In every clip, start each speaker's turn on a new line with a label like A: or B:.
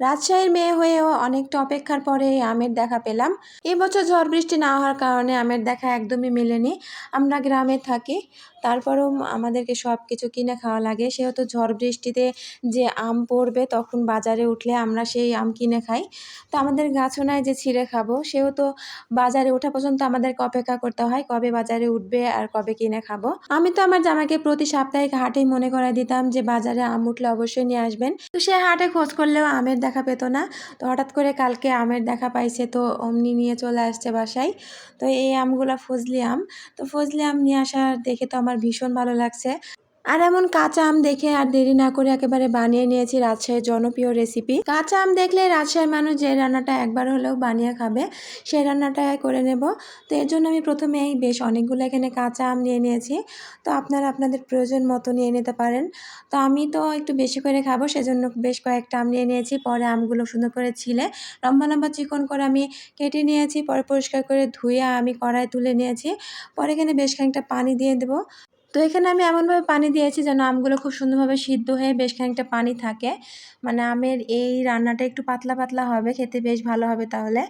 A: রাজশাহীর মেয়ে হয়েও অনেকটা অপেক্ষার পরে এই আমের দেখা পেলাম। এবছর ঝড় বৃষ্টি না হওয়ার কারণে আমের দেখা একদমই মেলেনি। আমরা গ্রামে থাকি, তারপরেও আমাদেরকে সব কিছু কিনে খাওয়া লাগে। সেহেতু ঝড় বৃষ্টিতে যে আম পড়বে তখন বাজারে উঠলে আমরা সেই আম কিনে খাই। তো আমাদের গাছও নাই যে ছিঁড়ে খাব, সেহেতু বাজারে ওঠা পর্যন্ত আমাদেরকে অপেক্ষা করতে হয়, কবে বাজারে উঠবে আর কবে কিনে খাব। আমি তো আমার জামাকে প্রতি সাপ্তাহিক হাটেই মনে করাই দিতাম যে বাজারে আম উঠলে অবশ্যই নিয়ে আসবেন। তো সে হাটে খোঁজ করলেও আমের দেখা পেতো না। তো হঠাৎ করে কালকে আমের দেখা পাইছে, তো অমনি নিয়ে চলে আসছে বাসায়। তো এই আমগুলো ফজলি আম। তো ফজলি আম নিয়ে আসার দেখে তো আমার ভীষণ ভালো লাগছে। আর এমন কাঁচা আম দেখে আর দেরি না করে একেবারে বানিয়ে নিয়েছি রাজশাহীর জনপ্রিয় রেসিপি কাঁচা আম দেখলে রাজশাহীর মানুষ যে রান্নাটা একবার হলেও বানিয়ে খাবে সেই রান্নাটাই করে নেব। তো এর জন্য আমি প্রথমেই বেশ অনেকগুলো এখানে কাঁচা আম নিয়ে নিয়েছি। তো আপনারা আপনাদের প্রয়োজন মতো নিয়ে নিতে পারেন। তো আমি তো একটু বেশি করে খাব, সেজন্য বেশ কয়েকটা আম নিয়ে নিয়েছি। পরে আমগুলো সুন্দর করে ছিলে, লম্বা লম্বা চিকন করে আমি কেটে নিয়েছি। পরে পরিষ্কার করে ধুয়ে আমি কড়াই তুলে নিয়েছি। পরে এখানে বেশ খানিকটা পানি দিয়ে দেবো। তো এখানে আমি এমনভাবে পানি দিয়েছি যেন আমগুলো খুব সুন্দরভাবে সিদ্ধ হয়ে বেশ খানিকটা পানি থাকে। মানে আমের এই রান্নাটা একটু পাতলা পাতলা হবে, খেতে বেশ ভালো হবে তাহলে।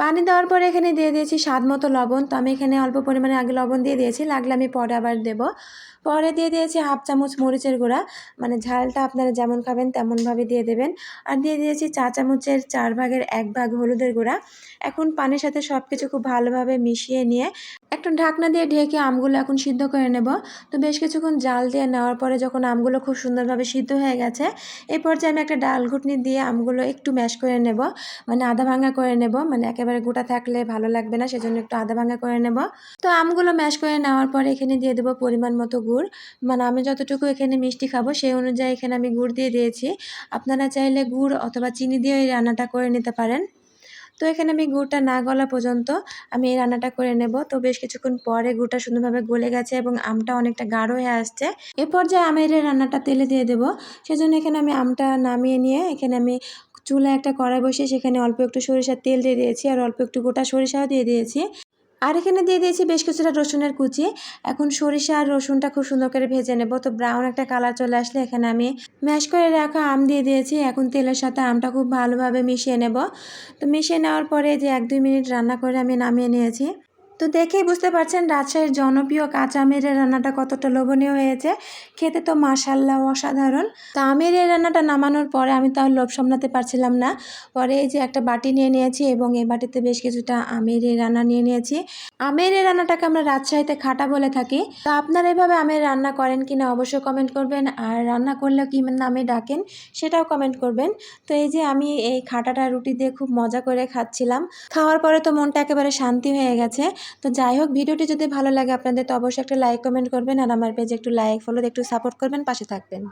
A: পানি দেওয়ার পরে এখানে দিয়ে দিয়েছি স্বাদ মতো লবণ। তো আমি এখানে অল্প পরিমাণে আগে লবণ দিয়ে দিয়েছি, লাগলে আমি পরে আবার দেবো। পরে দিয়ে দিয়েছি হাফ চামচ মরিচের গুঁড়া মানে ঝালটা আপনারা যেমন খাবেন তেমনভাবে দিয়ে দেবেন। আর দিয়ে দিয়েছি চা চামচের চার ভাগের এক ভাগ হলুদের গুঁড়া। এখন পানির সাথে সব কিছু খুব ভালোভাবে মিশিয়ে নিয়ে একটা ঢাকনা দিয়ে ঢেকে আমগুলো এখন সিদ্ধ করে নেব। তো বেশ কিছুক্ষণ জাল দিয়ে নেওয়ার পরে যখন আমগুলো খুব সুন্দরভাবে সিদ্ধ হয়ে গেছে এই পর্যায়ে আমি একটা ডাল ঘুটনি দিয়ে আমগুলো একটু ম্যাশ করে নেব মানে আধা ভাঙা করে নেব মানে একেবারে গোটা থাকলে ভালো লাগবে না, সেজন্য একটু আধা ভাঙা করে নেব। তো আমগুলো ম্যাশ করে নেওয়ার পরে এখানে দিয়ে দেবো পরিমাণ মতো গুড়। মানে আমি যতটুকু এখানে মিষ্টি খাব, সেই অনুযায়ী এখানে আমি গুড় দিয়ে দিয়েছি। আপনারা চাইলে গুড় অথবা চিনি দিয়ে এই রান্নাটা করে নিতে পারেন। তো এখানে আমি গুড়টা না গলা পর্যন্ত আমি এই রান্নাটা করে নেব। তো বেশ কিছুক্ষণ পরে গুড়টা সুন্দরভাবে গলে গেছে এবং আমটা অনেকটা গাঢ় হয়ে আসছে। এ পর্যায়ে আমের রান্নাটা তেলে দিয়ে দেবো। সেজন্য এখানে আমি আমটা নামিয়ে নিয়ে এখানে আমি চুলায় একটা কড়াই বসিয়ে সেখানে অল্প একটু সরিষার তেল দিয়ে দিয়েছি আর অল্প একটু গোটা সরিষাও দিয়ে দিয়েছি। আর এখানে দিয়ে দিয়েছি বেশ কিছুটা রসুনের কুচি। এখন সরিষা আর রসুনটা খুব সুন্দর করে ভেজে নেব। তো ব্রাউন একটা কালার চলে আসলে এখানে আমি ম্যাশ করে রাখা আম দিয়ে দিয়েছি। এখন তেলের সাথে আমটা খুব ভালোভাবে মিশিয়ে নেব। তো মিশিয়ে নেওয়ার পরে যে এক দুই মিনিট রান্না করে আমি নামিয়ে নিয়েছি। তো দেখেই বুঝতে পারছেন রাজশাহীর জনপ্রিয় কাঁচা আমের রান্নাটা কতটা লোভনীয় হয়েছে। খেতে তো মাসাল্লাহ অসাধারণ। তা আমের এই রান্নাটা নামানোর পরে আমি তাও লোভ সামলাতে পারছিলাম না। পরে এই যে একটা বাটি নিয়ে নিয়েছি এবং এই বাটিতে বেশ কিছুটা আমের এই রান্না নিয়ে নিয়েছি। আমের এই রান্নাটাকে আমরা রাজশাহীতে খাটা বলে থাকি। তা আপনারা এভাবে আমের রান্না করেন কিনা অবশ্যই কমেন্ট করবেন। আর রান্না করলেও কি নামে ডাকেন সেটাও কমেন্ট করবেন। তো এই যে আমি এই খাটাটা রুটি দিয়ে খুব মজা করে খাচ্ছিলাম। খাওয়ার পরে তো মনটা একেবারে শান্তি হয়ে গেছে। তো যাই হোক, ভিডিওটি যদি ভালো লাগে আপনাদের, তো অবশ্যই একটা লাইক কমেন্ট করবেন আর আমার পেজে একটু লাইক ফলো একটু সাপোর্ট করবেন, পাশে থাকবেন।